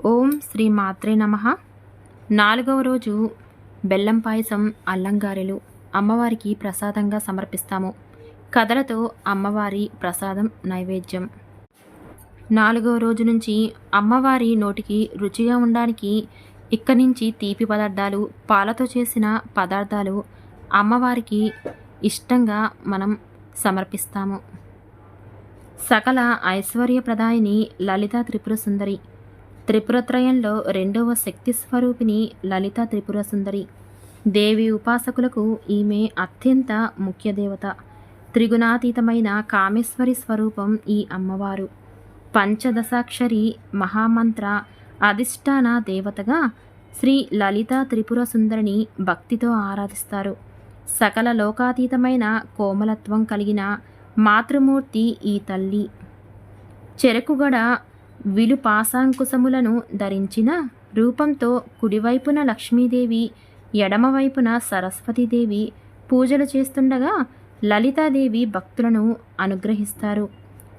ఓం శ్రీ మాత్రే నమ. నాలుగవ రోజు బెల్లం పాయసం అల్లంగారెలు అమ్మవారికి ప్రసాదంగా సమర్పిస్తాము. కథలతో అమ్మవారి ప్రసాదం నైవేద్యం. నాలుగవ రోజు నుంచి అమ్మవారి నోటికి రుచిగా ఉండడానికి ఇక్కడి నుంచి తీపి పదార్థాలు పాలతో చేసిన పదార్థాలు అమ్మవారికి ఇష్టంగా మనం సమర్పిస్తాము. సకల ఐశ్వర్యప్రదాయిని లలిత త్రిపుర సుందరి త్రిపురత్రయంలో రెండవ శక్తి స్వరూపిణి లలిత త్రిపుర సుందరి. దేవి ఉపాసకులకు ఈమె అత్యంత ముఖ్య దేవత. త్రిగుణాతీతమైన కామేశ్వరి స్వరూపం ఈ అమ్మవారు. పంచదశాక్షరి మహామంత్ర అధిష్టాన దేవతగా శ్రీ లలిత త్రిపుర సుందరిని భక్తితో ఆరాధిస్తారు. సకల లోకాతీతమైన కోమలత్వం కలిగిన మాతృమూర్తి ఈ తల్లి. చెరకుగడ విలుపాసాంకుశములను ధరించిన రూపంతో కుడివైపున లక్ష్మీదేవి ఎడమవైపున సరస్వతీదేవి పూజలు చేస్తుండగా లలితాదేవి భక్తులను అనుగ్రహిస్తారు.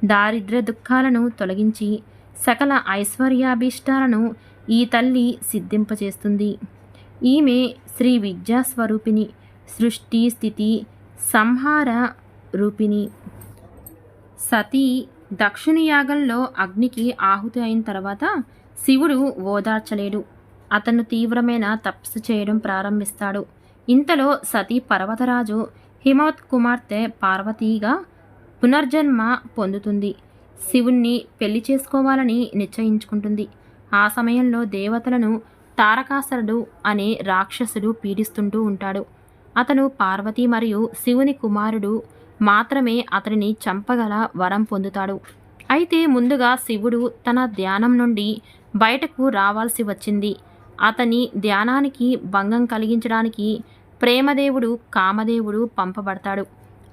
దారిద్ర దుఃఖాలను తొలగించి సకల ఐశ్వర్యాభీష్టాలను ఈ తల్లి సిద్ధింపచేస్తుంది ఈమె శ్రీ విద్యాస్వరూపిణి సృష్టి స్థితి సంహార రూపిణి. సతీ దక్షిణ యాగంలో అగ్నికి ఆహుతి అయిన తర్వాత శివుడు ఓదార్చలేడు. అతను తీవ్రమైన తపస్సు చేయడం ప్రారంభిస్తాడు. ఇంతలో సతీ పర్వతరాజు హిమవత్ కుమార్తె పార్వతీగా పునర్జన్మ పొందుతుంది. శివుణ్ణి పెళ్ళి చేసుకోవాలని నిశ్చయించుకుంటుంది. ఆ సమయంలో దేవతలను తారకాసురుడు అనే రాక్షసుడు పీడిస్తుంటూ ఉంటాడు. అతను పార్వతి మరియు శివుని కుమారుడు మాత్రమే అతనిని చంపగల వరం పొందుతాడు. అయితే ముందుగా శివుడు తన ధ్యానం నుండి బయటకు రావాల్సి వచ్చింది. అతని ధ్యానానికి భంగం కలిగించడానికి ప్రేమదేవుడు కామదేవుడు పంపబడతాడు.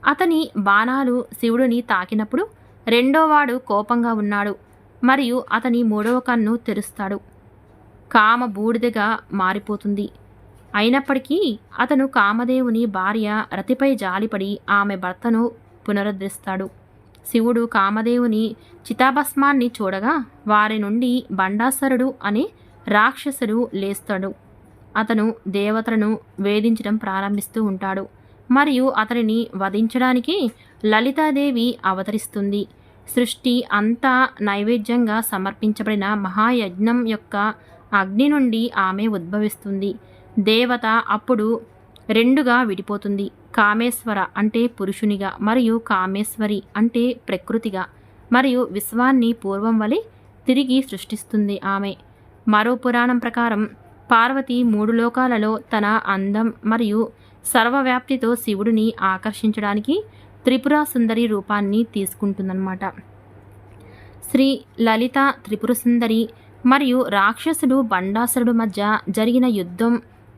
అతని బాణాలు శివుడిని తాకినప్పుడు రెండోవాడు కోపంగా ఉన్నాడు. మరియు అతని మూడవ కన్ను తెరుస్తాడు. కామ బూడిదగా మారిపోతుంది. అయినప్పటికీ అతను కామదేవుని భార్య రతిపై జాలిపడి ఆమె భర్తను పునరుద్ధరిస్తాడు. శివుడు కామదేవుని చితాభస్మాన్ని చూడగా వారి నుండి బండాసరుడు అనే రాక్షసుడు లేస్తాడు. అతను దేవతలను వేధించడం ప్రారంభిస్తూ ఉంటాడు. మరియు అతనిని వధించడానికి లలితాదేవి అవతరిస్తుంది. సృష్టి అంతా నైవేద్యంగా సమర్పించబడిన మహాయజ్ఞం యొక్క అగ్ని నుండి ఆమె ఉద్భవిస్తుంది. దేవత అప్పుడు రెండుగా విడిపోతుంది. కామేశ్వర అంటే పురుషునిగా మరియు కామేశ్వరి అంటే ప్రకృతిగా మరియు విశ్వాన్ని పూర్వం వలె తిరిగి సృష్టిస్తుంది ఆమె. మరో పురాణం ప్రకారం పార్వతి మూడు లోకాలలో తన అందం మరియు సర్వవ్యాప్తితో శివుడిని ఆకర్షించడానికి త్రిపుర సుందరి రూపాన్ని తీసుకుంటుందన్నమాట. శ్రీ లలిత త్రిపుర సుందరి మరియు రాక్షసుడు బండాసురుడు మధ్య జరిగిన యుద్ధం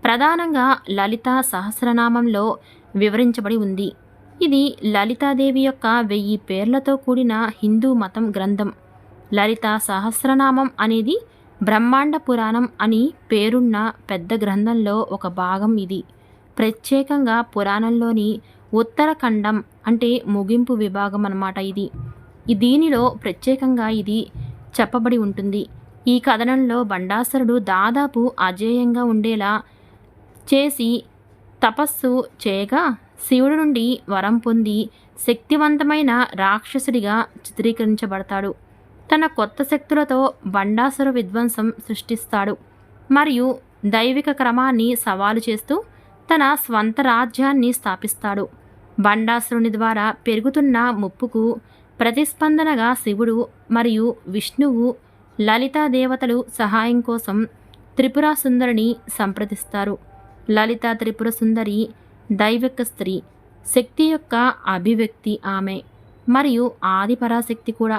ప్రధానంగా లలిత సహస్రనామంలో వివరించబడి ఉంది. ఇది లలితాదేవి యొక్క వెయ్యి పేర్లతో కూడిన హిందూ మతం గ్రంథం. లలిత సహస్రనామం అనేది బ్రహ్మాండ పురాణం అని పేరున్న పెద్ద గ్రంథంలో ఒక భాగం ఇది. ప్రత్యేకంగా పురాణంలోని ఉత్తరఖండం అంటే ముగింపు విభాగం అన్నమాట ఇది. దీనిలో ప్రత్యేకంగా ఇది చెప్పబడి ఉంటుంది. ఈ కథనంలో బండాసరుడు దాదాపు అజేయంగా ఉండేలా చేసి తపస్సు చేయగా శివుడి నుండి వరం పొంది శక్తివంతమైన రాక్షసుడిగా చిత్రీకరించబడతాడు. తన కొత్త శక్తులతో బండాసుర విధ్వంసం సృష్టిస్తాడు. మరియు దైవిక క్రమాన్ని సవాలు చేస్తూ తన స్వంత రాజ్యాన్ని స్థాపిస్తాడు. బండాసురుని ద్వారా పెరుగుతున్న ముప్పుకు ప్రతిస్పందనగా శివుడు మరియు విష్ణువు లలితా దేవతలు సహాయం కోసం త్రిపుర సుందరిని సంప్రదిస్తారు. లలిత త్రిపుర సుందరి దైవిక స్త్రీ శక్తి యొక్క అభివ్యక్తి ఆమె మరియు ఆది పరాశక్తి కూడా.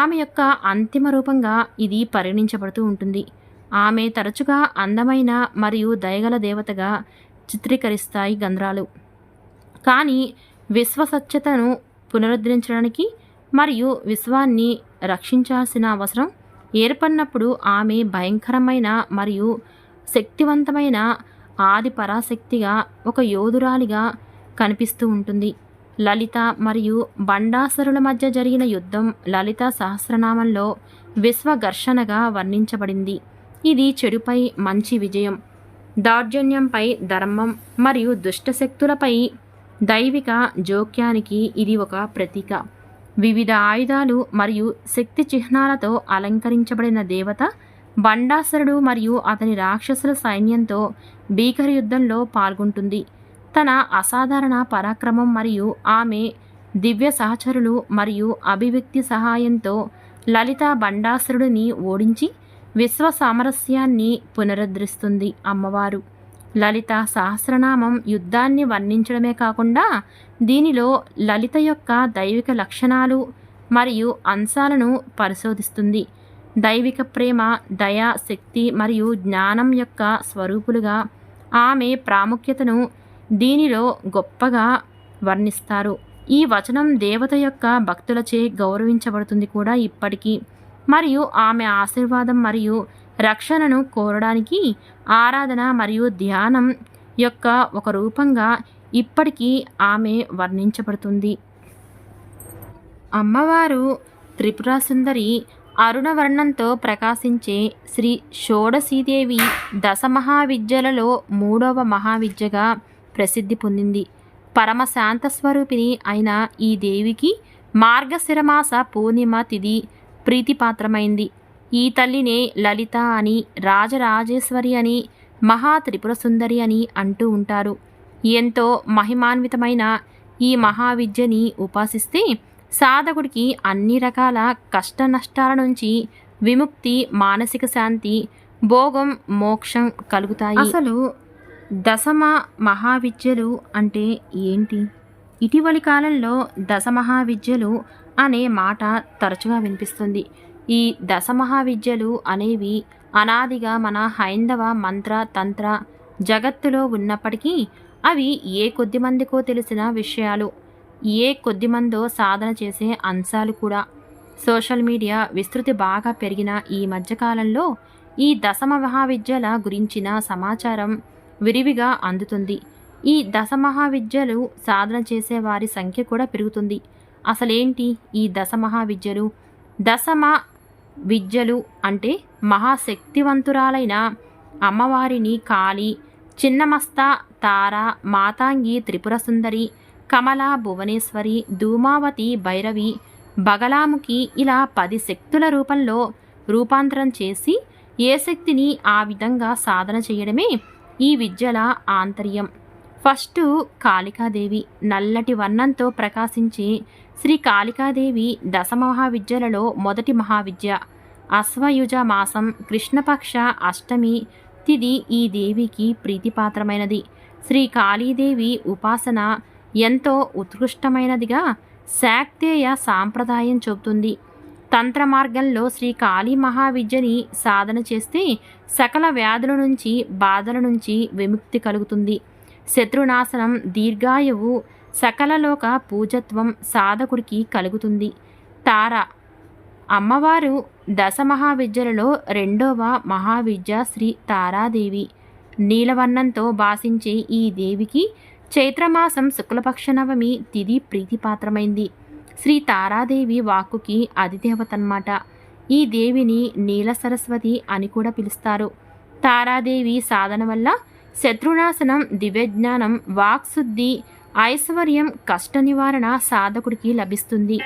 ఆమె యొక్క అంతిమ రూపంగా ఇది పరిగణించబడుతూ ఉంటుంది. ఆమె తరచుగా అందమైన మరియు దయగల దేవతగా చిత్రీకరిస్తాయి గంధ్రాలు. కానీ విశ్వసత్యతను పునరుద్ధరించడానికి మరియు విశ్వాన్ని రక్షించాల్సిన అవసరం ఏర్పడినప్పుడు ఆమె భయంకరమైన మరియు శక్తివంతమైన ఆది పరాశక్తిగా ఒక యోధురాలిగా కనిపిస్తూ ఉంటుంది. లలిత మరియు బండాసరుల మధ్య జరిగిన యుద్ధం లలిత సహస్రనామంలో విశ్వఘర్షణగా వర్ణించబడింది. ఇది చెడుపై మంచి విజయం. దౌర్జన్యంపై ధర్మం మరియు దుష్టశక్తులపై దైవిక జోక్యానికి ఇది ఒక ప్రతీక. వివిధ ఆయుధాలు మరియు శక్తి చిహ్నాలతో అలంకరించబడిన దేవత బండాసురుడు మరియు అతని రాక్షసుల సైన్యంతో భీకర యుద్ధంలో పాల్గొంటుంది. తన అసాధారణ పరాక్రమం మరియు ఆమె దివ్య సహచరులు మరియు అభివ్యక్తి సహాయంతో లలిత బండాసురుడిని ఓడించి విశ్వ సామరస్యాన్ని పునరుద్ధరిస్తుంది అమ్మవారు. లలిత సహస్రనామం యుద్ధాన్ని వర్ణించడమే కాకుండా దీనిలో లలిత యొక్క దైవిక లక్షణాలు మరియు అంశాలను పరిశోధిస్తుంది. దైవిక ప్రేమ దయ శక్తి మరియు జ్ఞానం యొక్క స్వరూపులుగా ఆమె ప్రాముఖ్యతను దీనిలో గొప్పగా వర్ణిస్తారు. ఈ వచనం దేవత యొక్క భక్తులచే గౌరవించబడుతుంది కూడా ఇప్పటికీ. మరియు ఆమె ఆశీర్వాదం మరియు రక్షణను కోరడానికి ఆరాధన మరియు ధ్యానం యొక్క ఒక రూపంగా ఇప్పటికీ ఆమె వర్ణించబడుతుంది. అమ్మవారు త్రిపుర సుందరి అరుణవర్ణంతో ప్రకాశించే శ్రీ షోడశీదేవి దశ మహావిద్యలలో మూడవ మహావిద్యగా ప్రసిద్ధి పొందింది. పరమ శాంత స్వరూపిణి అయిన ఈ దేవికి మార్గశిరమాస పూర్ణిమ తిది ప్రీతిపాత్రమైంది. ఈ తల్లినే లలిత అని రాజరాజేశ్వరి అని మహా త్రిపుర సుందరి అని అంటూ ఉంటారు. ఎంతో మహిమాన్వితమైన ఈ మహావిద్యని ఉపాసిస్తే సాధకుడికి అన్ని రకాల కష్ట నష్టాల నుంచి విముక్తి మానసిక శాంతి భోగం మోక్షం కలుగుతాయి. అసలు దశమ మహావిద్యలు అంటే ఏంటి? ఇటీవలి కాలంలో దశమహావిద్యలు అనే మాట తరచుగా వినిపిస్తుంది. ఈ దశమహావిద్యలు అనేవి అనాదిగా మన హైందవ మంత్ర తంత్ర జగత్తులో ఉన్నప్పటికీ అవి ఏ కొద్ది మందికో తెలిసిన విషయాలు. ఏ కొద్ది మందో సాధన చేసే అంశాలు కూడా. సోషల్ మీడియా విస్తృతి బాగా పెరిగిన ఈ మధ్యకాలంలో ఈ దశమ మహావిద్యల గురించిన సమాచారం విరివిగా అందుతుంది. ఈ దశ మహావిద్యలు సాధన చేసే వారి సంఖ్య కూడా పెరుగుతుంది. అసలేంటి ఈ దశ మహావిద్యలు? దశమ విద్యలు అంటే మహాశక్తివంతురాలైన అమ్మవారిని కాళి చిన్నమస్త తార మాతాంగి త్రిపుర సుందరి కమల భువనేశ్వరి ధూమావతి భైరవి బగలాముఖి ఇలా పది శక్తుల రూపంలో రూపాంతరం చేసి ఏ శక్తిని ఆ విధంగా సాధన చేయడమే ఈ విద్యల ఆంతర్యం. ఫస్ట్ కాళికాదేవి నల్లటి వర్ణంతో ప్రకాశించే శ్రీ కాళికాదేవి దశ మహావిద్యలలో మొదటి మహావిద్య. అశ్వయుజ మాసం కృష్ణపక్ష అష్టమి తిది ఈ దేవికి ప్రీతిపాత్రమైనది. శ్రీ కాళీదేవి ఉపాసన ఎంతో ఉత్కృష్టమైనదిగా శాక్తేయ సాంప్రదాయం చెబుతుంది. తంత్ర మార్గంలో శ్రీ కాళీ మహావిద్యని సాధన చేస్తే సకల వ్యాధుల నుంచి బాధల నుంచి విముక్తి కలుగుతుంది. శత్రునాశనం దీర్ఘాయువు సకలలోక పూజత్వం సాధకుడికి కలుగుతుంది. తార అమ్మవారు దశ మహావిద్యలలో రెండవ మహావిద్య శ్రీ తారాదేవి. నీలవర్ణంతో భాషించే ఈ దేవికి చైత్రమాసం శుక్లపక్ష నవమి తిది ప్రీతిపాత్రమైంది. శ్రీ తారాదేవి వాక్కుకి అధిదేవతన్మాట ఈ దేవిని నీల సరస్వతి అని కూడా పిలుస్తారు. తారాదేవి సాధన వల్ల శత్రునాశనం దివ్యజ్ఞానం వాక్శుద్ధి ఐశ్వర్యం కష్ట నివారణ సాధకుడికి లభిస్తుంది.